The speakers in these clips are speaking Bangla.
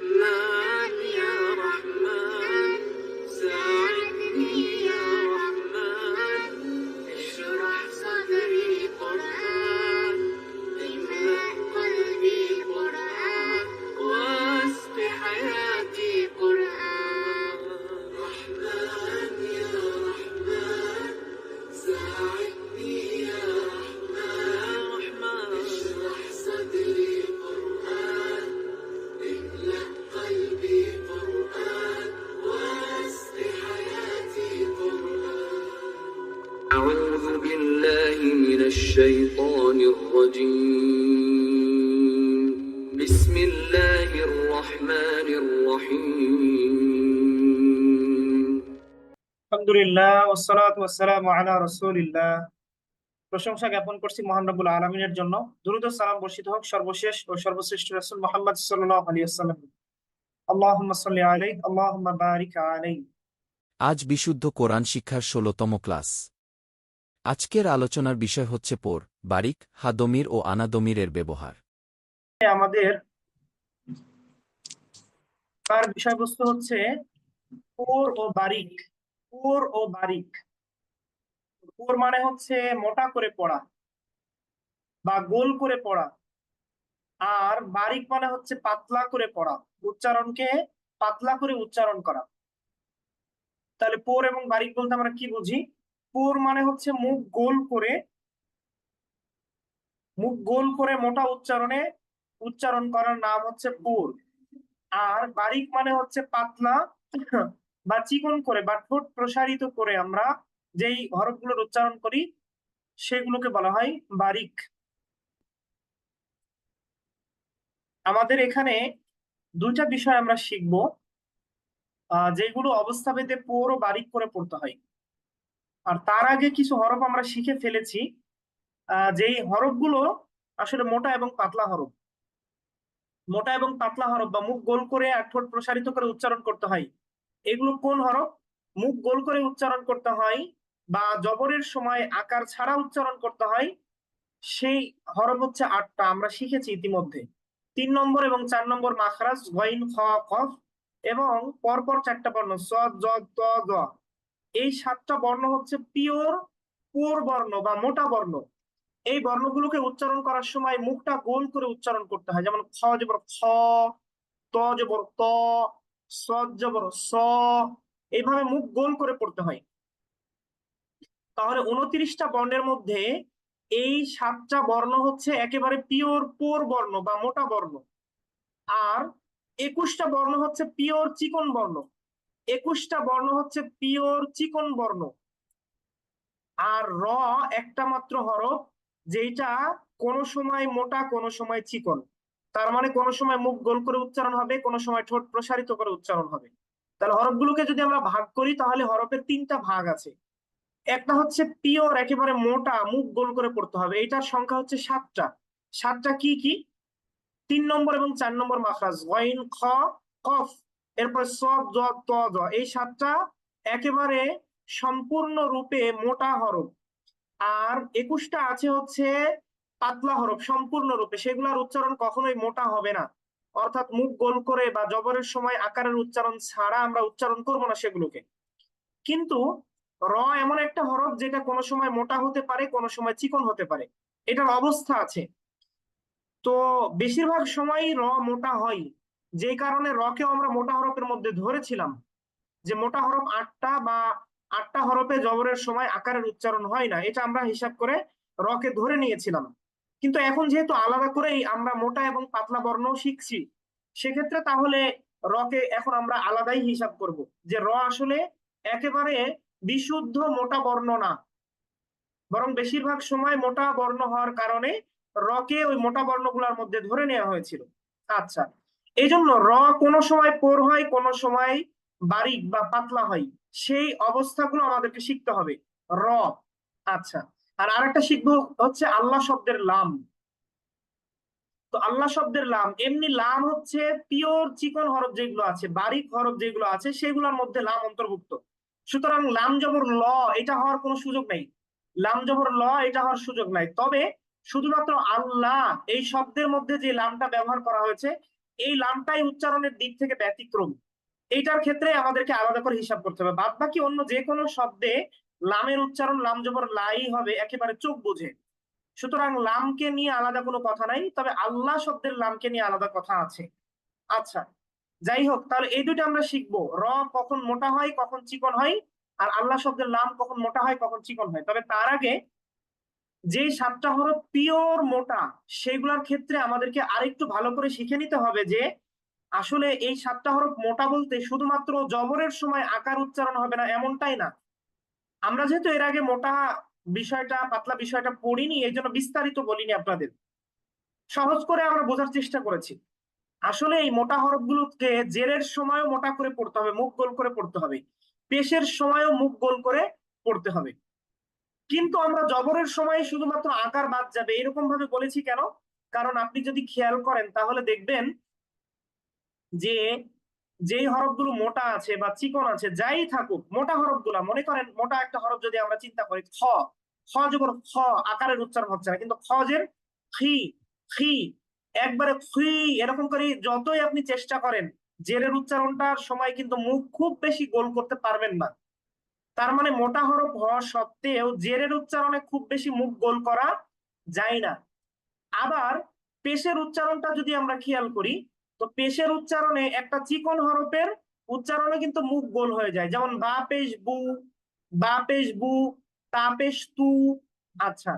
Love. ওসসালাতু আলা রাসূলিল্লাহ। প্রশংসা জ্ঞাপন করছি মহান রব্বুল আলামিনের জন্য। দুরূদ সালাম বর্ষিত হোক সর্বশেষ ও সর্বশ্রেষ্ঠ রাসূল মুহাম্মদ সাল্লাল্লাহু আলাইহি ওয়াসাল্লাম। আল্লাহুম্মা সাল্লি আলাইহি আল্লাহুম্মা বারিক আলাইহি। আজ বিশুদ্ধ কোরআন শিক্ষার ষোলতম ক্লাস। আজকের আলোচনার বিষয় হচ্ছে পোর বারিক হাদমির ও আনাদমিরের ব্যবহার। আমাদের তার বিষয়বস্তু হচ্ছে পোর ও বারিক পোর ও বারিক। পোর মানে হচ্ছে মোটা করে পড়া বা গোল করে পড়া। আর বারিক মানে হচ্ছে পাতলা করে পড়া, উচ্চারণকে পাতলা করে উচ্চারণ করা। তাহলে পোর এবং বারিক বলতে আমরা কি বুঝি? পোর মানে হচ্ছে মুখ গোল করে, মুখ গোল করে মোটা উচ্চারণে উচ্চারণ করার নাম হচ্ছে পোর। আর বারিক মানে হচ্ছে পাতলা বা চিকন করে বা ঠোঁট প্রসারিত করে আমরা যেই হরফগুলোর উচ্চারণ করি, সেগুলোকে বলা হয় বারিক। আমাদের এখানে দুইটা বিষয় আমরা শিখব। যেগুলো অবস্থাভেদে পোর ও বারিক করে পড়তে হয়। আর তার আগে কিছু হরফ আমরা শিখে ফেলেছি। যেই হরফগুলো আসলে মোটা এবং পাতলা হরফ। মোটা এবং পাতলা হরফ বা মুখ গোল করে আর ঠোঁট প্রসারিত করে উচ্চারণ করতে হয়। এগুলো কোন হরফ? মুখ গোল করে উচ্চারণ করতে হয় বা জবরের সময় আকার ছাড়া উচ্চারণ করতে হয়, সেই হরফ হচ্ছে আটটা, আমরা শিখেছি ইতিমধ্যে। তিন নম্বর এবং চার নম্বর মাখরাজ, গইন, খ, কফ এবং পরপর চারটা বর্ণ, স, জ, ত জ এই সাতটা বর্ণ হচ্ছে পিওর পোর বর্ণ বা মোটা বর্ণ। এই বর্ণগুলোকে উচ্চারণ করার সময় মুখটা গোল করে উচ্চারণ করতে হয়, যেমন খ জবর খ, ত জবর ত, স জবর স, এইভাবে মুখ গোল করে পড়তে হয়। তাহলে উনত্রিশটা বর্ণের মধ্যে এই সাতটা বর্ণ হচ্ছে একেবারে পিওর পোর বর্ণ বা মোটা বর্ণ। আর একুশটা বর্ণ হচ্ছে পিওর চিকন বর্ণ। একুশটা বর্ণ হচ্ছে পিওর চিকন বর্ণ। আর র একটা মাত্র হরফ যেটা কোন সময় মোটা, কোন সময় চিকন। তার মানে কোন সময় মুখ গোল করে উচ্চারণ হবে, কোন সময় ঠোঁট প্রসারিত করে উচ্চারণ হবে। তাহলে হরফগুলোকে যদি আমরা ভাগ করি, তাহলে হরফের তিনটা ভাগ আছে। একটা হচ্ছে পিওর, একেবারে মোটা, মুখ গোল করে পড়তে হবে। এটার সংখ্যা হচ্ছে সাতটা। সাতটা কি কি? তিন নম্বর এবং চার নম্বর মাখরাজ। ওয়াইন, খ, কফ, এরপর স জ, ত, জ। এই সাতটা একেবারে সম্পূর্ণ রূপে মোটা হরফ। আর একুশটা আছে হচ্ছে পাতলা হরফ, সম্পূর্ণ রূপে। সেগুলোর উচ্চারণ কখনোই মোটা হবে না। অর্থাৎ মুখ গোল করে বা জবরের সময় আকারের উচ্চারণ ছাড়া আমরা উচ্চারণ করব না সেগুলোকে। কিন্তু র এমন একটা হরফ যেটা কোনো সময় মোটা হতে পারে, কোনো সময় চিকন হতে পারে। এটার অবস্থা আছে। তো বেশিরভাগ সময়ই র মোটা হয় যে কারণে রকেও আমরা মোটা হরফের মধ্যে ধরেছিলাম যে মোটা হরফ আটটা বা আটটা হরফে জবরের সময় আকারের উচ্চারণ হয় না। এটা আমরা হিসাব করে রকে ধরে নিয়েছিলাম। কিন্তু এখন যেহেতু আলাদা করেই আমরা মোটা এবং পাতলা বর্ণ শিখছি, সেক্ষেত্রে তাহলে রকে এখন আমরা আলাদাই হিসাব করব যে র আসলে একেবারে বিশুদ্ধ মোটা বর্ণ না। বরং বেশিরভাগ সময় মোটা বর্ণ হওয়ার কারণে রকে ওই মোটা বর্ণগুলোর মধ্যে ধরে নেওয়া হয়েছিল। আচ্ছা এই জন্য র কোনো সময় পোর হয়, কোনো সময় বারিক বা পাতলা হয়, সেই অবস্থাগুলো আমাদেরকে শিখতে হবে। র আচ্ছা আর আরেকটা শিখব হচ্ছে আল্লাহ শব্দের লাম। তো আল্লাহ শব্দের লাম, এমনি লাম হচ্ছে পিওর চিকন হরফ যেগুলো আছে, বারিক হরফ যেগুলো আছে, সেগুলোর মধ্যে লাম অন্তর্ভুক্ত। সুতরাং লাম জবর ল, এটা হওয়ার কোনো সুযোগ নেই। লাম জবর ল, এটা হওয়ার সুযোগ নাই। তবে শুধুমাত্র আল্লাহ, এই শব্দের মধ্যে যে লামটা ব্যবহার করা হয়েছে, এই লামটাই উচ্চারণের দিক থেকে ব্যতিক্রম। এইটার ক্ষেত্রে আমাদেরকে আলাদা করে হিসাব করতে হবে। বাদ বাকি অন্য যে কোনো শব্দে লামের উচ্চারণ লাম জবর লাই হবে, একেবারে চোখ বুঝে। সুতরাং লামকে নিয়ে আলাদা কোনো কথা নাই, তবে আল্লাহ শব্দের লামকে নিয়ে আলাদা কথা আছে। আচ্ছা যাই হোক তাহলে এই দুটো আমরা শিখব। র কখন মোটা হয়, কখন চিকন হয়, আর আল্লাহ শব্দের লাম কখন মোটা হয়, কখন চিকন হয়। তবে তার আগে যে সাতটা হরফ পিওর মোটা, সেগুলোর ক্ষেত্রে আমাদেরকে আরেকটু ভালো করে শিখে নিতে হবে যে, আসলে এই সাতটা হরফ মোটা বলতে শুধুমাত্র জবরের সময় আকার উচ্চারণ হবে না, এমনটাই না। আমরা যেহেতু এর আগে মোটা বিষয়টা, পাতলা বিষয়টা পড়িনি, এই জন্য বিস্তারিত বলিনি আপনাদের। সহজ করে আমরা বোঝার চেষ্টা করেছি। আসলে এই মোটা হরফগুলোকে জেরের সময়ও মোটা করে পড়তে হবে, মুখ গোল করে পড়তে হবে। পেশের সময়ও মুখ গোল করে পড়তে হবে। কিন্তু আমরা জবরের সময় শুধুমাত্র আকার বাদ যাবে, এরকম ভাবে বলেছি কেন? কারণ আপনি যদি খেয়াল করেন, তাহলে দেখবেন যে যেই হরফগুলো মোটা আছে বা চিকন আছে, যাই থাকুক, মোটা হরফগুলা, মনে করেন মোটা একটা হরফ যদি আমরা চিন্তা করি, খ খ জবর খ, আকারের উচ্চারণ হচ্ছে না, কিন্তু খজের খি খি একবারে খি এরকম করে যতই আপনি চেষ্টা করেন জেরের উচ্চারণটার সময় কিন্তু মুখ খুব বেশি গোল করতে পারবেন না। তার মানে মোটা হরফ হওয়া সত্ত্বেও জেরের উচ্চারণে খুব বেশি মুখ গোল করা যায় না। আবার পেশের উচ্চারণটা যদি আমরা খেয়াল করি, তো পেশের উচ্চারণে একটা চিকন হরফের উচ্চারণে কিন্তু মুখ গোল হয়ে যায়। যেমন বা পেশ বু, বা পেশ বু, তা পেশ তু আচ্ছা।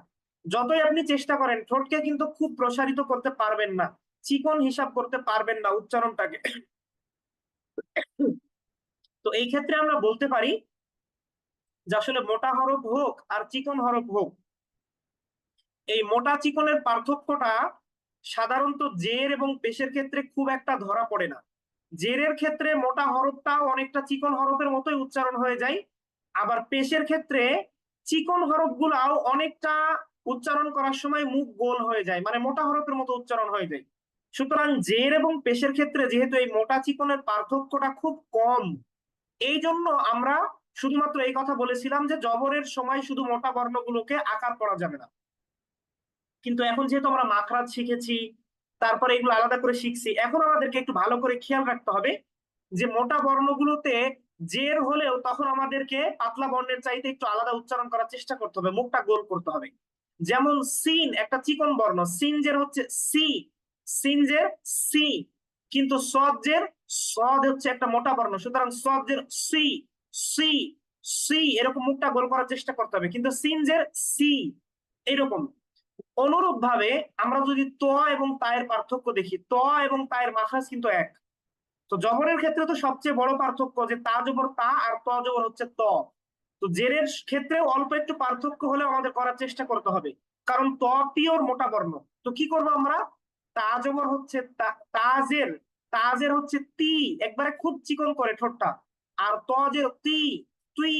যতই আপনি চেষ্টা করেন, ঠোঁটকে কিন্তু খুব প্রসারিত করতে পারবেন না। চিকন হিসাব করতে পারবেন না উচ্চারণটাকে। তো এই ক্ষেত্রে আমরা বলতে পারি যে আসলে মোটা হরফ হোক আর চিকন হরফ হোক, এই মোটা চিকনের পার্থক্যটা সাধারণত জের এবং পেশের ক্ষেত্রে খুব একটা ধরা পড়ে না। জেরের ক্ষেত্রে মোটা হরফটাও অনেকটা চিকন হরফের মতোই উচ্চারণ হয়ে যায়। আবার পেশের ক্ষেত্রে চিকন হরফগুলাও অনেকটা উচ্চারণ করার সময় মুখ গোল হয়ে যায় মানে মোটা হরফের মতো উচ্চারণ হয়ে যায়। সুতরাং জের এবং পেশের ক্ষেত্রে যেহেতু এই মোটা চিকনের পার্থক্যটা খুব কম এই জন্য আমরা শুধুমাত্র এই কথা বলেছিলাম যে জবরের সময় শুধু মোটা বর্ণগুলোকে আকার করা যাবে না। কিন্তু এখন যেহেতু আমরা মাখরাজ শিখেছি, তারপরে এগুলো আলাদা করে শিখছি, এখন আমাদেরকে একটু ভালো করে খেয়াল রাখতে হবে যে মোটা বর্ণগুলোতে জের হলেও তখন আমাদেরকে পাতলা বর্ণের চাইতে একটু আলাদা উচ্চারণ করার চেষ্টা করতে হবে, মুখটা গোল করতে হবে। যেমন সিন, একটা চিকন বর্ণ, সিনজের হচ্ছে সি, সিনজের সি, কিন্তু সজ্জের, সদ হচ্ছে একটা মোটা বর্ণ, সুতরাং সজ্জের সি সি সি, এরকম মুখটা গোল করার চেষ্টা করতে হবে, কিন্তু সিনজের সি, এরকম। অনুরূপ ভাবে আমরা যদি ত এবং তায়ের পার্থক্য দেখি, ত এবং তায়ের মাখাজ কিন্তু এক। তো জবরের ক্ষেত্রে তো সবচেয়ে বড় পার্থক্য যে তা জবর তা আর ত জবর হচ্ছে ত। তো জেরের ক্ষেত্রে অল্প একটু পার্থক্য হলেও আমাদের করার চেষ্টা করতে হবে। কারণ ত মোটা বর্ণ। তো কি করব আমরা? তা জবর হচ্ছে তাজের তাজের হচ্ছে তি, একবারে খুব চিকন করে ঠোঁটটা। আর তজের তি, তুই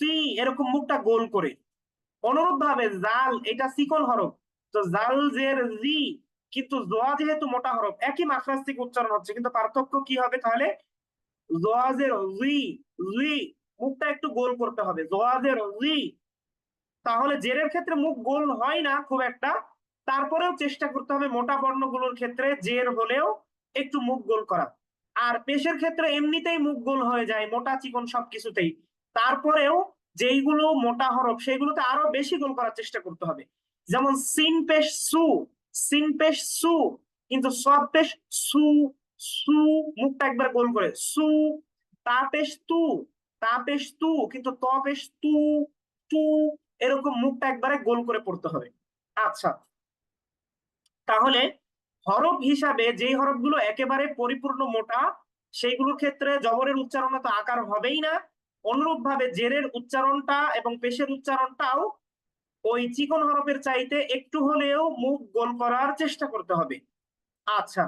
তুই এরকম মুখটা গোল করে। অনুরূপ ভাবে জাল, এটা চিকন হরফ। তো জাল জের জি, কিন্তু জোয়া যেহেতু মোটা হরফ, একই মাখরাজ থেকে উচ্চারণ হচ্ছে। কিন্তু পার্থক্য কি হবে তাহলে? জোয়াজের জি জি মুখটা একটু গোল করতে হবে। জোয়াজের জি তাহলে জেরের ক্ষেত্রে মুখ গোল হয় না খুব একটা। তারপরেও চেষ্টা করতে হবে মোটা বর্ণগুলোর ক্ষেত্রে জের হলেও একটু মুখ গোল করা। আর পেশের ক্ষেত্রে এমনিতেই মুখ গোল হয়ে যায়, মোটা চিকন সবকিছুতেই। তারপরেও যেইগুলো মোটা হরফ সেগুলোতে আরও বেশি গোল করার চেষ্টা করতে হবে। যেমন সিন পেশ সু, সিন পেশ সু, কিন্তু সব পেশ সু সু, মুখটা একবার গোল করে। সু, তা পেশ তু তা পেশ তু কিন্তু ত পেশ তু তু এরকম মুখটা একবারে গোল করে পড়তে হবে। আচ্ছা। তাহলে হরফ হিসাবে যেই হরফগুলো একেবারে পরিপূর্ণ মোটা, সেইগুলোর ক্ষেত্রে জবরের উচ্চারণ তো আকার হবেই না। অনুরূপ ভাবে জেরের উচ্চারণটা এবং পেশের উচ্চারণটাও ওই চিকন হরফের চাইতে একটু হলেও মুখ গোল করার চেষ্টা করতে হবে। আচ্ছা।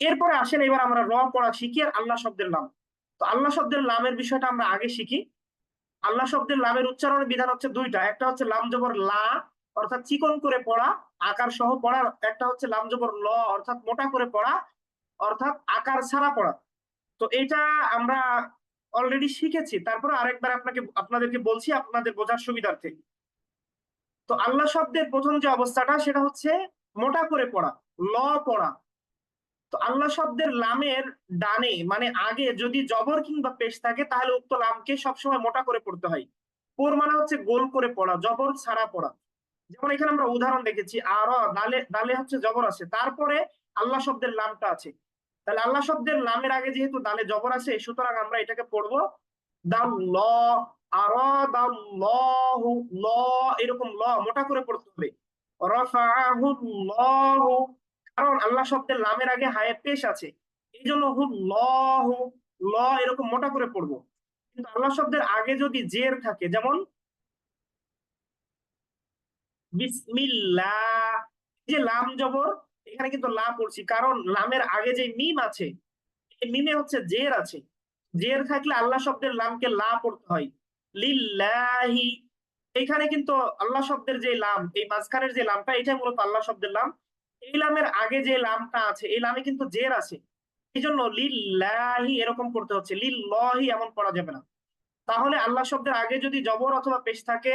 এরপরে আসেন, এবার আমরা র পড়া শিখি আর আল্লাহ শব্দের নাম। তো আল্লাহ শব্দের নামের বিষয়টা আমরা আগে শিখি। আল্লাহ শব্দের লামের উচ্চারণের বিধান হচ্ছে দুইটা, একটা হচ্ছে লাম জবর লা, অর্থাৎ চিকন করে পড়া, আকার সহ পড়া একটা হচ্ছে লাম জবর ল, অর্থাৎ মোটা করে পড়া, অর্থাৎ আকার ছাড়া পড়া। তো এটা আমরা অলরেডি শিখেছি, তারপরে আরেকবার আপনাকে, আপনাদেরকে বলছি আপনাদের বোঝার সুবিধার্থে। তো আল্লাহ শব্দের প্রথম যে অবস্থাটা, সেটা হচ্ছে মোটা করে পড়া, ল পড়া। তো আল্লাহ শব্দের লামের ডানে মানে আগে যদি জবর কিংবা পেশ থাকে, তাহলে উক্ত লামকে সবসময় মোটা করে পড়তে হয়। পোর মানে হচ্ছে গোল করে পড়া, জবর ছাড়া পড়া। যেমন এখানে আমরা উদাহরণ দেখেছি, আর দালে দালে হচ্ছে জবর আছে, তারপরে আল্লাহ শব্দের লামটা আছে। তাহলে আল্লাহ শব্দের লামের আগে যেহেতু দালে জবর আছে, সুতরাং আমরা এটাকে পড়ব দাল ল আর দাল ল ল এরকম ল, মোটা করে পড়তে হবে। রফাহু ল কারণ আল্লাহ শব্দের লামের আগে হায়ে পেশ আছে। এই জন্য হু, ল ল এরকম মোটা করে পড়ব। কিন্তু আল্লাহ শব্দের আগে যদি জের থাকে, যেমন যে লাম জবর, এখানে কিন্তু লা পড়ছি। কারণ লামের আগে যে মিম আছে, এই মিমে হচ্ছে জের আছে। জের থাকলে আল্লাহ শব্দের লামকে লা পড়তে হয়। লিল্লাহি, এখানে কিন্তু আল্লাহ শব্দের যে লাম, এই মাঝখানের যে লামটা, এটাই মূলত আল্লাহ শব্দের লাম। এই লামের আগে যে লামটা আছে, এই লামে কিন্তু জের আছে। এই জন্য লিল্লাহি এরকম করতে হচ্ছে। লিল্লাহি এমন পড়া যাবে না। তাহলে আল্লাহ শব্দের আগে যদি জবর অথবা পেশ থাকে,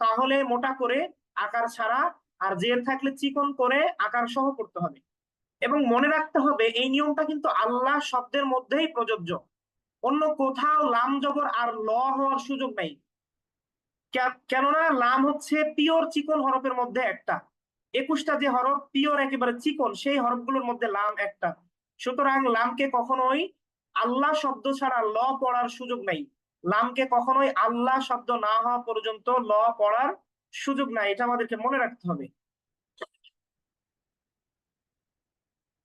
তাহলে মোটা করে আকার ছাড়া আর জের থাকলে চিকন করে আকার সহ করতে হবে। এবং মনে রাখতে হবে, এই নিয়মটা কিন্তু আল্লাহ শব্দের মধ্যেই প্রযোজ্য। অন্য কোথাও লাম জবর আর ল হওয়ার সুযোগ নেই। কেননা লাম হচ্ছে পিওর চিকন হরফের মধ্যে একটা। একুশটা যে হরফ, পিওর একেবারে চিকন, সেই হরফগুলোর মধ্যে লাম একটা। সুতরাং লামকে কখনোই আল্লাহ শব্দ ছাড়া ল পড়ার সুযোগ নাই। লামকে কখনোই আল্লাহ শব্দ না হওয়া পর্যন্ত ল পড়ার সুযোগ নাই। এটা আমাদেরকে মনে রাখতে হবে।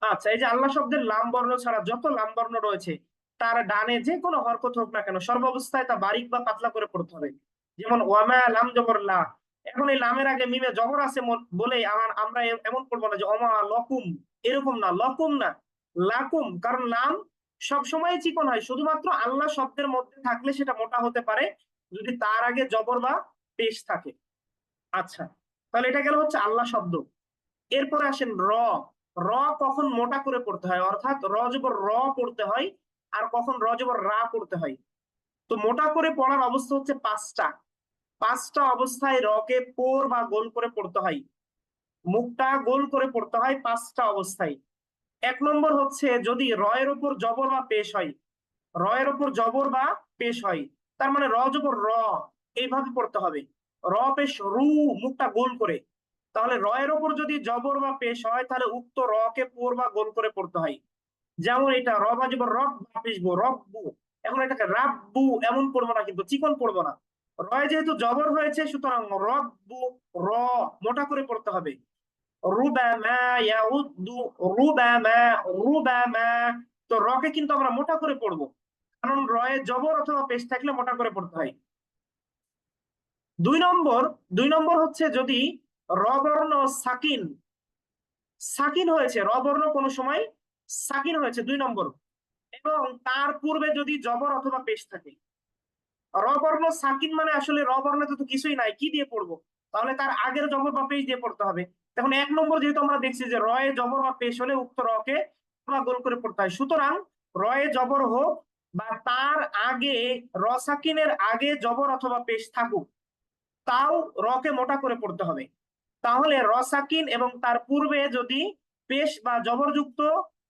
আচ্ছা এই যে আল্লাহ শব্দের লাম বর্ণ ছাড়া যত লাম বর্ণ রয়েছে, তার ডানে যে কোনো হরকত হোক না কেন, সর্বাবস্থায় তা বারিক বা পাতলা করে পড়তে হবে। যেমন ওয়ামা লাম জবর লা এখন এই লামের আগে মিমে জবর আছে বলে আমার, আমরা এমন করব না যে অমা লকুম, এরকম না, লকুম না, লাকুম, কারণ লাম সবসময় চিকন হয়। শুধুমাত্র আল্লাহ শব্দের মধ্যে থাকলে সেটা মোটা হতে পারে, যদি তার আগে জবর বা পেশ থাকে। আচ্ছা তাহলে এটা গেল হচ্ছে আল্লাহ শব্দ। এরপরে আসেন র। র কখন মোটা করে পড়তে হয়? অর্থাৎ র জবর র পড়তে হয়, আর কখন র জবর রা পড়তে হয়। তো মোটা করে পড়ার অবস্থা হচ্ছে পাঁচটা। পাঁচটা অবস্থায় রকে পোর বা গোল করে পড়তে হয়। মুখটা গোল করে পড়তে হয় পাঁচটা অবস্থায়। এক নম্বর হচ্ছে যদি রয়ের উপর জবর বা পেশ হয়, রয়ের উপর জবর বা পেশ হয়, তার মানে র জবর র এইভাবে পড়তে হবে, র, পেশ, রু, মুখটা গোল করে, তাহলে রয়ের ওপর যদি জবর বা পেশ হয়, তাহলে উক্ত রকে পোর বা গোল করে পড়তে হয়। যেমন এটা, র বা জবর রব বা পেশবো রব্বু এখন এটাকে রাব্বু এমন পড়ব না কিন্তু, চিকন পড়ব না। রয় যেহেতু জবর হয়েছে, সুতরাং রব্বু র মোটা করে পড়তে হবে। তো রকে কিন্তু আমরা মোটা করে পড়ব। কারণ রয়ে জবর অথবা পেশ থাকলে মোটা করে পড়তে হয়। দুই নম্বর দুই নম্বর হচ্ছে যদি র বর্ণ সাকিন সাকিন হয়েছে র বর্ণ কোনো সময় সাকিন হয়েছে, দুই নম্বর। এবং তার পূর্বে যদি জবর অথবা পেশ থাকে। র বর্ণ সাকিন মানে আসলে র বর্ণে তো কিছুই নাই, কি দিয়ে পড়ব? তাহলে তার আগের জবর বা পেশ দিয়ে পড়তে হবে। এখন এক নম্বর যেহেতু আমরা দেখছি যে রয়ে জবর বা পেশ হলে উক্ত রকে গোল করে পড়তে হয়। সুতরাং রয়ে জবর হোক বা তার আগে র সাকিনের আগে জবর অথবা পেশ থাকুক, তাও রকে মোটা করে পড়তে হবে। তাহলে র সাকিন এবং তার পূর্বে যদি পেশ বা জবরযুক্ত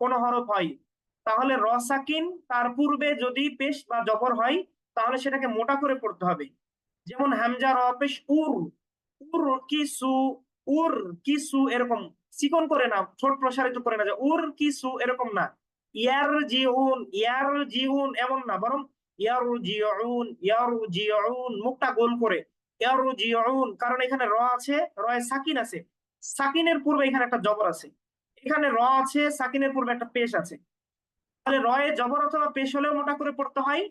কোনো হরফ হয়, তাহলে র সাকিন তার পূর্বে যদি পেশ বা জবর হয় তাহলে সেটাকে মোটা করে পড়তে হবে। যেমন হামজা র পেশ উর উর কিসু উর কিসু এরকম, চিকন করে না, ছোট প্রসারিত করে না যে উর কিসু এরকম না। ইয়ার জিউন ইয়ার জিউন এমন না, বরং ইয়ার জিউন ইয়ার জিউন মুখটা গোল করে, ইয়ার জিউন কারণ এখানে র আছে, রয়ে সাকিন আছে। সাকিনের পূর্বে এখানে একটা জবর আছে। এখানে র আছে, সাকিনের পূর্বে একটা পেশ আছে। তাহলে রয়ে জবর অথবা পেশ হলেও মোটা করে পড়তে হয়।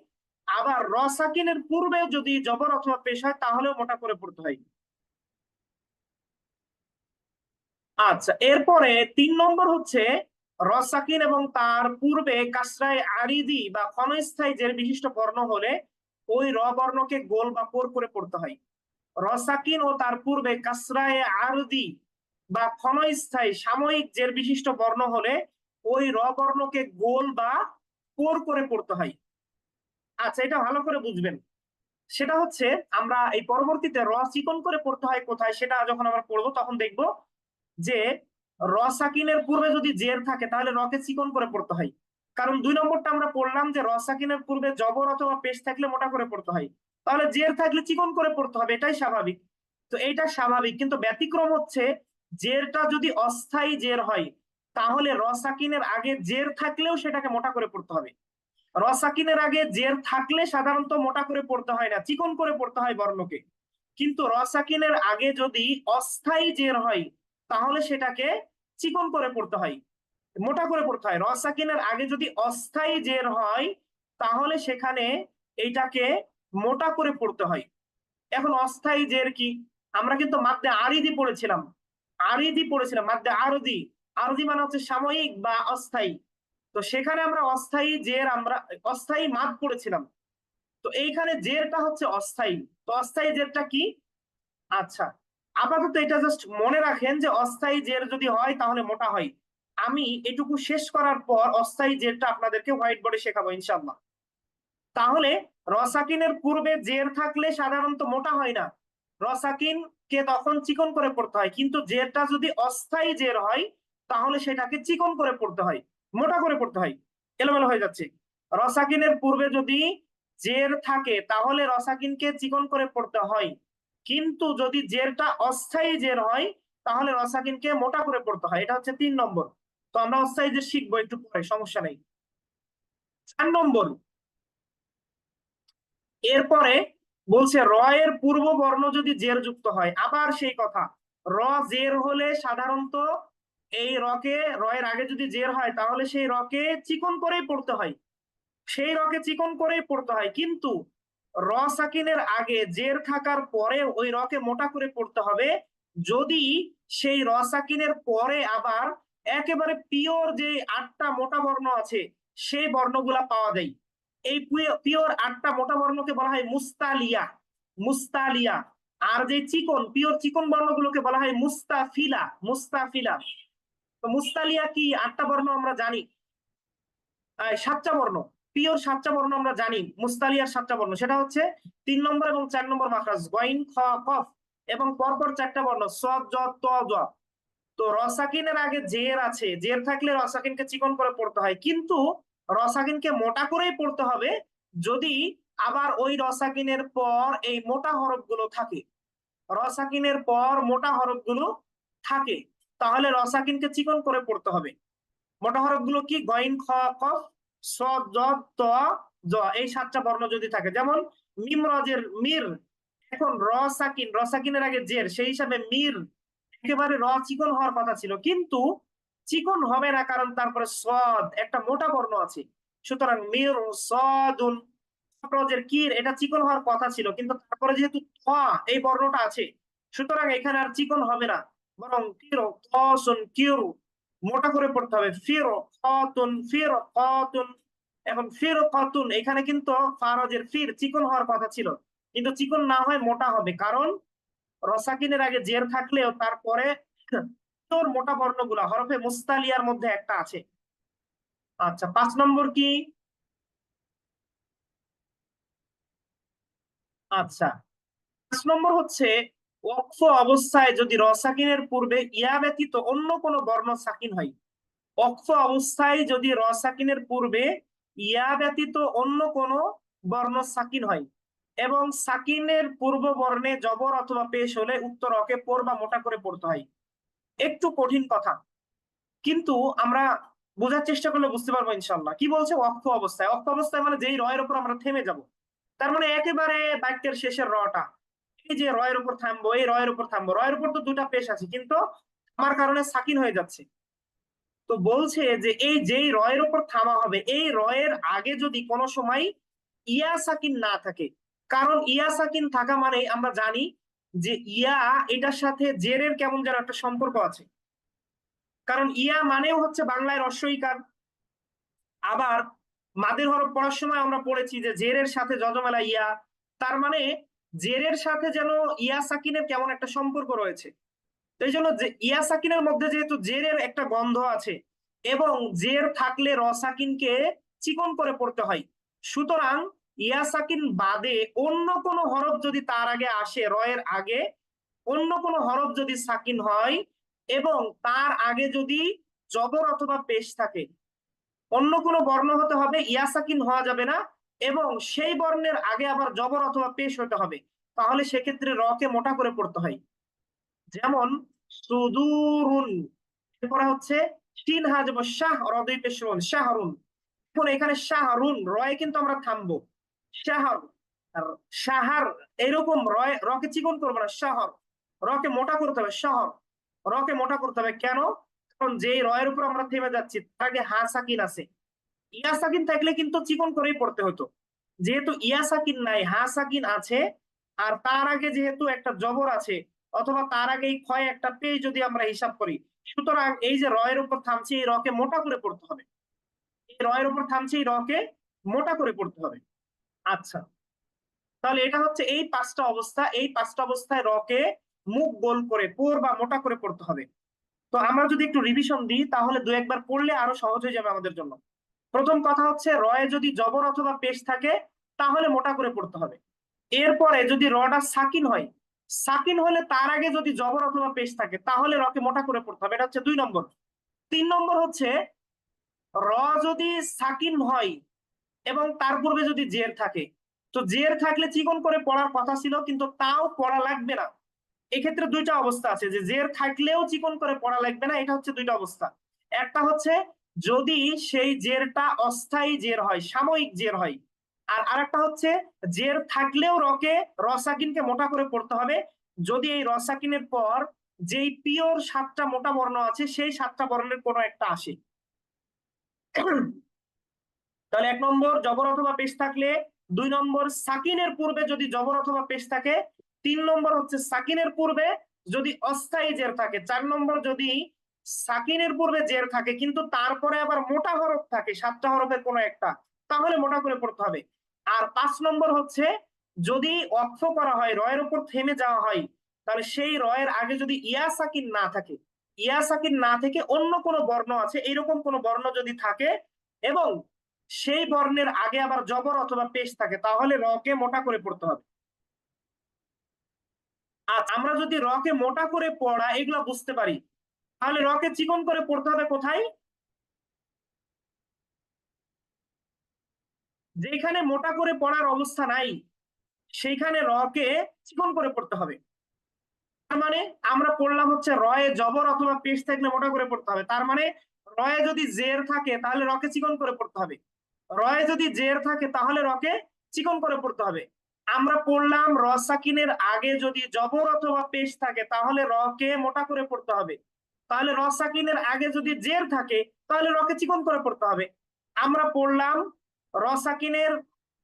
আবার র সাকিনের পূর্বে যদি জবর অথবা পেশ হয়, তাহলেও মোটা করে পড়তে হয়। আচ্ছা এরপরে তিন নম্বর হচ্ছে র সাকিন এবং তার পূর্বে কাসরায় আরিদি বা ক্ষণস্থায়ী জের বিশিষ্ট বর্ণ হলে ওই র বর্ণকে গোল বা পোর করে পড়তে হয়। র সাকিন ও তার পূর্বে কাসরায় আরদি বা ক্ষণস্থায়ী সাময়িক জের বিশিষ্ট বর্ণ হলে ওই র বর্ণকে গোল বা পোর করে পড়তে হয়। আচ্ছা এটা ভালো করে বুঝবেন। সেটা হচ্ছে, আমরা এই পরবর্তীতে র চিকন করে পড়তে হয় কোথায় সেটা যখন আমরা পড়ব, তখন দেখব যে র সাকিনের পূর্বে যদি জের থাকে, তাহলে রকে চিকন করে পড়তে হয়। কারণ দুই নম্বরটা আমরা পড়লাম যে র সাকিনের পূর্বে জবর অথবা পেশ থাকলে মোটা করে পড়তে হয়। তাহলে জের থাকলে চিকন করে পড়তে হবে, এটাই স্বাভাবিক। তো এইটা স্বাভাবিক, কিন্তু ব্যতিক্রম হচ্ছে জেরটা যদি অস্থায়ী জের হয়, তাহলে র সাকিনের আগে জের থাকলেও সেটাকে মোটা করে পড়তে হবে। র সাকিনের আগে জের থাকলে সাধারণত মোটা করে পড়তে হয় না, চিকন করে পড়তে হয় বর্ণকে। কিন্তু রসাকিনের আগে যদি অস্থায়ী জের হয়, তাহলে সেটাকে চিকন করে পড়তে হয়, মোটা করে পড়তে হয়। র সাকিনের আগে যদি অস্থায়ী জের হয়, তাহলে সেখানে এইটাকে মোটা করে পড়তে হয়। এখন অস্থায়ী জের কি? আমরা কিন্তু মাদ্দে আরিদি পড়েছিলাম। আরিদি পড়েছিলাম মাদ্দে আরদি। আরদি মানে হচ্ছে সাময়িক বা অস্থায়ী। তো সেখানে আমরা অস্থায়ী জের আমরা, অস্থায়ী মাদ পড়েছিলাম তো এইখানে জেরটা হচ্ছে অস্থায়ী। তো অস্থায়ী জেরটা কি? আচ্ছা আপাতত এটা জাস্ট মনে রাখেন যে অস্থায়ী জের যদি হয় তাহলে মোটা হয়। আমি এটুকু শেষ করার পর অস্থায়ী জেরটা আপনাদেরকে হোয়াইট বোর্ডে শেখাবো ইনশাল্লাহ তাহলে রসাকিনের পূর্বে জের থাকলে সাধারণত মোটা হয় না। রসাকিন কে তখন চিকন করে পড়তে হয়, কিন্তু জেরটা যদি অস্থায়ী জের হয় তাহলে সেটাকে চিকন করে পড়তে হয়। মোটা করে পড়তে হয়। এলোমেলো হয়ে যাচ্ছে। রসাকিনের পূর্বে যদি জের থাকে, তাহলে রসাকিনকে চিকন করে পড়তে হয়। কিন্তু যদি জেরটা অস্থায়ী জের হয়, তাহলে রসাকিনকে মোটা করে পড়তে হয়। এটা হচ্ছে তিন নম্বর। তো আমরা অস্থায়ী জের শিখব, একটু পরে, সমস্যা নেই। চার নম্বর। এরপরে বলছে র এর পূর্ব বর্ণ যদি জের যুক্ত হয়, আবার সেই কথা। র জের হলে সাধারণত এই রকে র এর আগে যদি জের হয়, তাহলে সেই রকে চিকন করেই পড়তে হয়। সেই রকে চিকন করেই পড়তে হয়। কিন্তু র সাকিনের আগে জের থাকার পরে ওই রকে মোটা করে পড়তে হবে। যদি সেই র সাকিনের পরে আবার একেবারে পিওর যে আটটা মোটা বর্ণ আছে, সেই বর্ণগুলা পাওয়া যায়। এই পিওর আটটা মোটা বর্ণকে বলা হয় মুস্তালিয়া। মুস্তালিয়া। আর যে চিকন পিওর চিকন বর্ণগুলোকে বলা হয় মুস্তাফিলা। মুস্তাফিলা। মুস্তালিয়া কি আটটা বর্ণ আমরা জানি? সাতটা বর্ণ। পিওর সাতটা বর্ণ আমরা জানি, মুস্তালিয়ার সাতটা বর্ণ। সেটা হচ্ছে তিন নম্বর এবং চার নম্বর মাখরাজ, গইন, খ, কফ এবং পরপর চারটা বর্ণ, সদ জ ত, জ। তো রসাকিনের আগে জের আছে। জের থাকলে রসাকিনকে চিকন করে পড়তে হয়। কিন্তু রসাকিনকে মোটা করেই পড়তে হবে যদি আবার ওই রসাকিনের পর এই মোটা হরফগুলো থাকে। রসাকিনের পর মোটা হরফগুলো থাকে। তাহলে রসাকিনকে চিকন করে পড়তে হবে। মোটা হরফগুলো কি? গইন, খ, কফ, স, জ, ত, জ, এই সাতটা বর্ণ যদি থাকে। যেমন মিম রজের মির, এখন র সাকিন র সাকিনের আগে জের, সেই হিসাবে মির একেবারে র চিকন হওয়ার কথা ছিল। কিন্তু চিকন হবে না কারণ তারপরে সদ, একটা মোটা বর্ণ আছে। সুতরাং মির, সদুন রজের কির, এটা চিকন হওয়ার কথা ছিল। কিন্তু তারপরে যেহেতু এই বর্ণটা আছে, সুতরাং এখানে আর চিকন হবে না। বরং কিরো কসুন কিরু। মোটা করে পড়তে হবে। ফিরো কতুন ফির কতুন এখন ফির কতুন এখানে কিন্তু ফারজের ফির চিকন হওয়ার কথা ছিল। কিন্তু চিকন না হয় মোটা হবে। কারণ রসাকিনের আগে জের থাকলেও তারপরে তোর মোটা বর্ণগুলা, হরফে মুস্তালিয়ার মধ্যে একটা আছে। আচ্ছা পাঁচ নম্বর কি? আচ্ছা পাঁচ নম্বর হচ্ছে ওয়াকফ অবস্থায় যদি রসাকিনের পূর্বে ইয়া ব্যতীত অন্য কোনো বর্ণ সাকিন হয়, অক্ষ অবস্থায় যদি র সাকিনের পূর্বে ইয়া ব্যতীত অন্য কোনো বর্ণ সাকিন হয় এবং সাকিনের পূর্ব বর্ণে জবর অথবা পেশ হলে উত্তর অকে পড় বা মোটা করে পড়তে হয়। একটু কঠিন কথা, কিন্তু আমরা বোঝার চেষ্টা করলে বুঝতে পারব ইনশাল্লাহ কি বলছে? অক্ষ অবস্থায়। অক্ষ অবস্থায় মানে যেই রয়ের উপর আমরা থেমে যাব। তার মানে একেবারে বাক্যের শেষের রটা। এই যে রয়ের উপর থামবো, এই রয়ের উপর থামবো রয়ের উপর তো দুটা পেশ আছে, কিন্তু আমার কারণে সাকিন হয়ে যাচ্ছে। তো বলছে যে এই যেই রয়ের উপর থামা হবে, এই রয়ের আগে যদি কোনো সময় ইয়া সাকিন না থাকে, কারণ ইয়া সাকিন থাকা মানে আমরা জানি যে ইয়া এটার সাথে জেরের কেমন যেন একটা সম্পর্ক আছে। কারণ ইয়া মানেও হচ্ছে বাংলায় রস্বইকার আবার মাদের হরফ পড়ার সময় আমরা পড়েছি যে জেরের সাথে যজমেলা ইয়া, তার মানে জেরের সাথে যেন ইয়া সাকিনের কেমন একটা সম্পর্ক রয়েছে। এই জন্য যে ইয়া মধ্যে যেহেতু জেরের একটা গন্ধ আছে, এবং জের থাকলে র সাকিনকে চিকন করে পড়তে হয়, সুতরাং ইয়া সাকিন বাদে অন্য কোনো হরফ যদি তার আগে আসে, রয়ের আগে, অন্য কোনো হরফ যদি সাকিন হয়, এবং তার আগে যদি জবর অথবা পেশ থাকে, অন্য কোনো বর্ণ হতে হবে, ইয়াসাকিন হওয়া যাবে না এবং সেই বর্ণের আগে আবার জবর অথবা পেশ হতে হবে। তাহলে সেক্ষেত্রে রকে মোটা করে পড়তে হয়। যেমন, সুদুরুন। এরপরে হচ্ছে শাহ রদই পেশরুন শাহরুন। এখন এখানে শাহরুন, রয়ে কিন্তু আমরা থামবো। শাহর শাহার, এরকম রয়, রকে চিকন করব না, শহর। রকে মোটা করতে হবে, শহর। রকে মোটা করতে হবে কেন? কারণ যেই রয়ের উপর আমরা থেমে যাচ্ছি, তার আগে হা আছে। ইয়া সাকিন থাকলে কিন্তু চিকন করেই পড়তে হতো। যেহেতু ইয়া সাকিন নাই হা সাকিন আছে, আর তার আগে যেহেতু একটা জবর আছে, অথবা তার আগে এই ক্ষয় একটা পেয়ে যদি আমরা হিসাব করি, সুতরাং এই যে রয়ের উপর থামছে, এই রকে মোটা করে পড়তে হবে। এই রয়ের উপর থামছে, এই রকে মোটা করে পড়তে হবে। আচ্ছা তাহলে এটা হচ্ছে এই পাঁচটা অবস্থা। এই পাঁচটা অবস্থায় রকে মুখ গোল করে পোর বা মোটা করে পড়তে হবে। তো আমরা যদি একটু রিভিশন দিই, তাহলে দু একবার পড়লে আরও সহজ হয়ে যাবে আমাদের জন্য। প্রথম কথা হচ্ছে রয়ে যদি জবর অথবা পেশ থাকে, তাহলে মোটা করে পড়তে হবে। এরপরে যদি রটা সাকিন হয়, সাকিন হলে তার আগে যদি জবর অথবা পেশ থাকে, তাহলে রকে মোটা করে পড়তে হবে। এটা হচ্ছে দুই নম্বর। তিন নম্বর হচ্ছে, র যদি সাকিন হয় এবং তার পূর্বে যদি জের থাকে, তো জের থাকলে চিকন করে পড়ার কথা ছিল, কিন্তু তাও পড়া লাগবে না। এক্ষেত্রে দুইটা অবস্থা আছে, যে জের থাকলেও চিকন করে পড়া লাগবে না, এটা হচ্ছে দুইটা অবস্থা। একটা হচ্ছে যদি সেই জেরটা অস্থায়ী জের হয়, সাময়িক জের হয়, আর আরেকটা হচ্ছে জের থাকলেও রকে রসাকিনকে মোটা করে পড়তে হবে। যদি এই রসাকিনের পর যেই পিওর সাতটা মোটা বর্ণ আছে, সেই সাতটা বর্ণের কোনো একটা আসে। তাহলে এক নম্বর, জবর অথবা পেশ থাকলে। দুই নম্বর, সাকিনের পূর্বে যদি জবর অথবা পেশ থাকে। তিন নম্বর হচ্ছে সাকিনের পূর্বে যদি অস্থায়ী জের থাকে। চার নম্বর যদি সাকিনের পূর্বে জের থাকে, কিন্তু তারপরে আবার মোটা হরফ থাকে, সাতটা হরফের কোনো একটা, তাহলে মোটা করে পড়তে হবে। আর পাঁচ নম্বর হচ্ছে, যদি অর্থ করা হয়, রয়ের উপর থেমে যাওয়া হয়, তাহলে সেই রয়ের আগে যদি ইয়া সাকিন না থাকে, ইয়া সাকিন না থেকে অন্য কোনো বর্ণ আছে, এইরকম কোনো বর্ণ যদি থাকে, এবং সেই বর্ণের আগে আবার জবর অথবা পেশ থাকে, তাহলে রকে মোটা করে পড়তে হবে। আর আমরা যদি রকে মোটা করে পড়া, এগুলো বুঝতে পারি তাহলে রকে চিকন করে পড়তে হবে কোথায়? যেখানে মোটা করে পড়ার অবস্থা নাই, সেইখানে রকে চিকন করে পড়তে হবে। তার মানে আমরা পড়লাম হচ্ছে রয়ে জবর অথবা পেশ থাকলে মোটা করে পড়তে হবে। তার মানে রয়ে যদি জের থাকে তাহলে রকে চিকন করে পড়তে হবে। রয়ে যদি জের থাকে তাহলে রকে চিকন করে পড়তে হবে। আমরা পড়লাম রসাকিনের আগে যদি জবর অথবা পেশ থাকে তাহলে রকে মোটা করে পড়তে হবে। তাহলে রসাকিনের আগে যদি জের থাকে, তাহলে রকে চিকন করে পড়তে হবে। আমরা পড়লাম রসাকিনের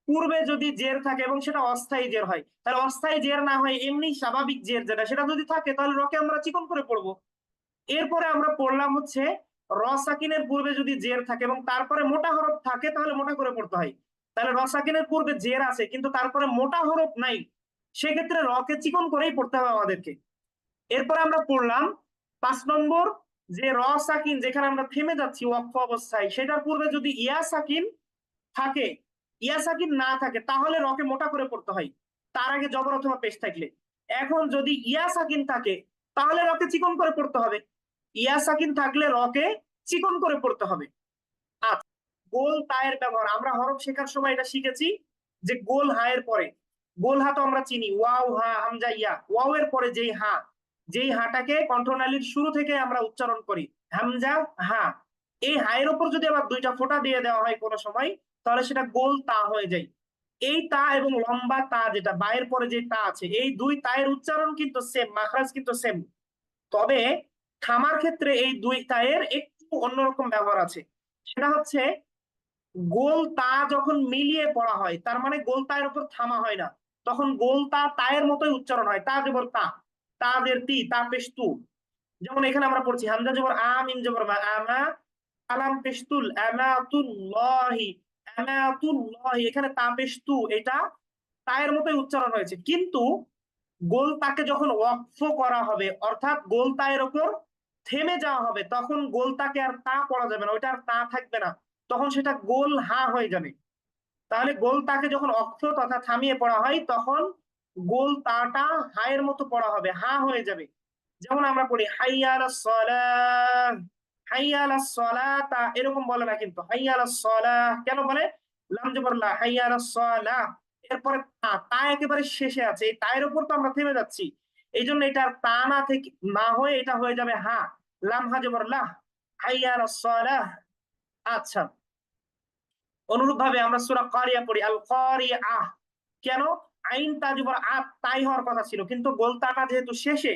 পূর্বে যদি জের থাকে এবং সেটা অস্থায়ী জের হয়, তাহলে অস্থায়ী জের না হয় এমনি স্বাভাবিক জের যেটা, সেটা যদি থাকে, তাহলে রকে আমরা চিকন করে পড়ব। এরপরে আমরা পড়লাম হচ্ছে রসাকিনের পূর্বে যদি জের থাকে এবং তারপরে মোটা হরফ থাকে, তাহলে মোটা করে পড়তে হয়। তাহলে রসাকিনের পূর্বে জের আছে, কিন্তু তারপরে মোটা হরফ নাই, সেক্ষেত্রে রকে চিকন করেই পড়তে হবে আমাদেরকে। এরপরে আমরা পড়লাম পাঁচ নম্বর, যে র সাকিন, যেখানে আমরা থেমে যাচ্ছি ওয়াক্ফ অবস্থায়, সেটার পূর্বে যদি ইয়া সাকিন থাকে, ইয়া সাকিন না থাকে, তাহলে রকে মোটা করে পড়তে হয়। তার আগে জবর অথবা পেশ থাকলে। এখন যদি ইয়া সাকিন থাকে, তাহলে রকে চিকন করে পড়তে হবে। ইয়া সাকিন থাকলে রকে চিকন করে পড়তে হবে। আচ্ছা গোল তায়ের ব্যবহার। আমরা হরফ শেখার সময় এটা শিখেছি, যে গোল হায়ের পরে। গোল হা তো আমরা চিনি। ওয়াও, হা, হামজা, ইয়া। ওয়াও এর পরে যেই হা যেই হাটাকে কণ্ঠনালীর শুরু থেকে আমরা উচ্চারণ করি, হামজা, হা। এই হায়ের উপর যদি আবার দুইটা ফোঁটা দিয়ে দেওয়া হয় কোনো সময়, তাহলে সেটা গোল তা হয়ে যায়। এই তা এবং লম্বা তা যেটা, বায়ের পরে যে তা আছে, এই দুই তায়ের উচ্চারণ কিন্তু সেম মাখরাজ কিন্তু সেম তবে থামার ক্ষেত্রে এই দুই তায়ের একটু অন্যরকম ব্যবহার আছে। সেটা হচ্ছে গোল তা যখন মিলিয়ে পড়া হয়, তার মানে গোল তায়ের উপর থামা হয় না, তখন গোল তা তায়ের মতোই উচ্চারণ হয়, তা জবর তা। তাদের তি, তা পেশ যেমন এখানে আমরা পড়ছি, হামজা জবর আম ইম জবর মা আমা আলাম পেশতুল আমাতুল্লাহি আমাতুল্লাহি এখানে তা পেশ তু এটা তায়ের মতোই উচ্চারণ হয়েছে। কিন্তু গোল তাকে যখন ওয়াকফ করা হবে, অর্থাৎ গোল তায়ের উপর থেমে যাওয়া হবে, তখন গোল তাকে আর তা পড়া যাবে না, ওইটা আর তা থাকবে না, তখন সেটা গোল হা হয়ে যাবে। তাহলে গোল তাকে যখন অক্ষ তথা থামিয়ে পড়া হয়, তখন গোল তাটা হায়ের মতো পড়া হবে, হা হয়ে যাবে। যেমন আমরা পড়ি হাইয়া আলাস সালাহ হাইয়া এরকম বলে না কিন্তু কেন বলে? এরপরে তা তা একেবারে শেষে আছে, এই তায়ের উপর তো আমরা থেমে যাচ্ছি। এই জন্য এটা তা না থেকে, না হয়ে এটা হয়ে যাবে হা। লাম হা জবর লাহ হাইয়া আলাস আচ্ছা। অনুরূপ ভাবে আমরা সূরা কারিয়া পড়ি, আল কারিয়া। কেন? আইন তাজুবর আ, তাই হওয়ার কথা ছিল। কিন্তু গোলতাটা যেহেতু শেষে,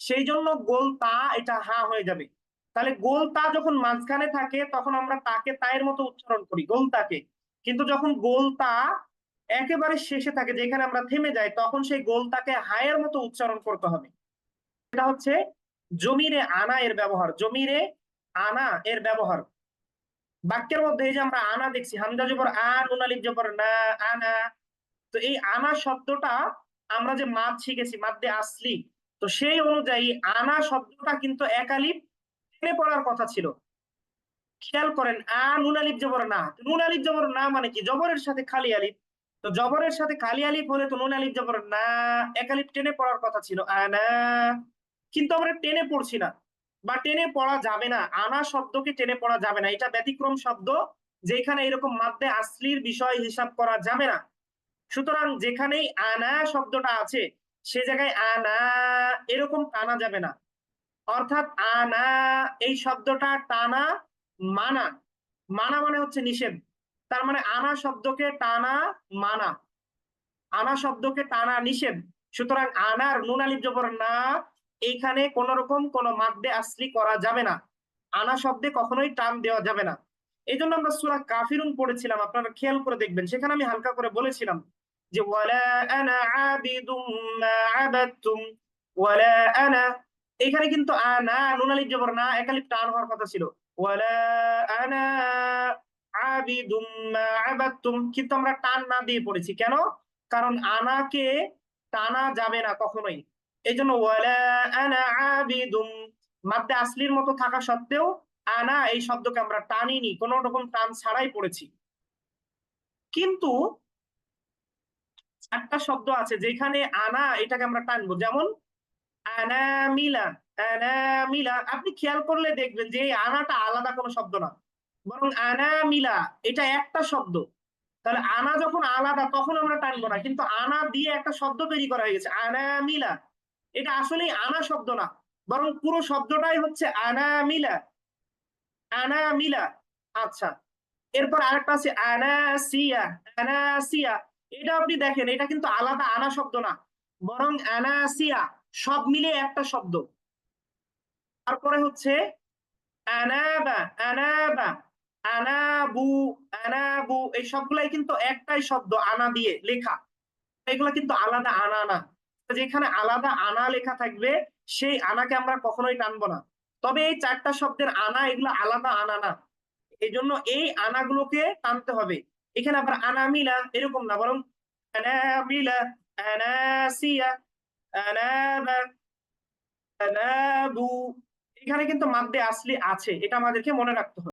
সেই জন্য গোলতা এটা হা হয়ে যাবে। তাহলে গোলতা যখন মাঝখানে থাকে, তখন আমরা তাকে তায়ের মতো উচ্চারণ করি, গোলতাকে। কিন্তু যখন গোলতা একেবারে শেষে থাকে, যেখানে আমরা থেমে যাই, তখন সেই গোলতাকে হায়ের মতো উচ্চারণ করতে হবে। এটা হচ্ছে জমিরে আনা এর ব্যবহার, জমিরে আনা এর ব্যবহার। বাক্যের মধ্যে এই যে আমরা আনা দেখছি, হামজা জবর আ, নুন জবর না, আনা তো এই আনা শব্দটা আমরা যে মাদ শিখেছি মাদ্দে আসলি, তো সেই অনুযায়ী আনা শব্দটা কিন্তু এক আলিফ টেনে পড়ার কথা ছিল। খেয়াল করেন, আ, নুন, আলিফ, জবর, না। নুন, আলিফ, জবর, না মানে কি? জবরের সাথে খালি আলিফ। তো জবরের সাথে খালি আলিফ হলে তো নুন, আলিফ, জবর, না এক আলিফ টেনে পড়ার কথা ছিল। আনা। কিন্তু আমরা টেনে পড়ছি না। বা টেনে পড়া যাবে না। আনা শব্দকে টেনে পড়া যাবে না। এটা ব্যতিক্রম শব্দ, যেখানে এরকম মাদ্দে আসলির বিষয় হিসাব করা যাবে না। সুতরাং যেখানেই আনা শব্দটা আছে, সে জায়গায় আনা এরকম টানা যাবে না। অর্থাৎ আনা, এই শব্দটা টানা, মানা। মানা মানে হচ্ছে নিষেধ। তার মানে আনা শব্দকে টানা, মানা। আনা শব্দকে টানা, নিষেধ। সুতরাং আনার নুন আলিফ জবর না, এইখানে কোন রকম কোন মাদ্দে আসলি করা যাবে না। আনা শব্দে কখনোই টান দেওয়া যাবে না। এই জন্য আমরা সুরা কাফিরুন পড়েছিলাম, আপনারা খেয়াল করে দেখবেন। সেখানে আমি হালকা করে বলেছিলাম যে, ওয়ালা আনা এখানে কিন্তু আনা নুন আলিফ জবর না এক টান হওয়ার কথা ছিল। ওয়ালা আনা আবিদুম কিন্তু আমরা টান না দিয়ে পড়েছি। কেন? কারণ আনাকে টানা যাবে না কখনোই। এই জন্য ওয়ালা আনা আবিদুম মাদ্দে আসলির মতো থাকা সত্ত্বেও, আনা এই শব্দকে আমরা টানিনি, কোন রকম টান ছাড়াই পড়েছি। কিন্তু একটা শব্দ আছে যেখানে আনা এটাকে আমরা টানবো। যেমন, আনামিলা আনামিলা। আপনি খেয়াল করলে দেখবেন যে আনাটা আলাদা কোনো শব্দ না। বরং আনামিলা, এটা একটা শব্দ। তাহলে আনা যখন আলাদা, তখন আমরা টানবো না। কিন্তু আনা দিয়ে একটা শব্দ তৈরি করা হয়ে গেছে। আনামিলা। এটা আসলেই আনা শব্দ না। বরং পুরো শব্দটাই হচ্ছে আনামিলা। আনামিলা। আচ্ছা। এরপর আরেকটা আছে, আনাসিয়া। আনাসিয়া। এটা আপনি দেখেন, এটা কিন্তু আলাদা আনা শব্দ না। বরং আনাসিয়া সব মিলে একটা শব্দ। তারপরে হচ্ছে এই সবগুলাই কিন্তু একটাই শব্দ, আনা দিয়ে, লেখা। এগুলা কিন্তু আলাদা আনা না। যেখানে আলাদা আনা লেখা থাকবে, সেই আনাকে আমরা কখনোই টানবো না। তবে এই চারটা শব্দের আনা, এগুলো আলাদা আনা না। এই জন্য এই আনাগুলোকে টানতে হবে। এখানে আবার আনামিলা, এরকম না, বরং এখানে কিন্তু মাদ্দে আসলে আছে, এটা আমাদেরকে মনে রাখতে হবে।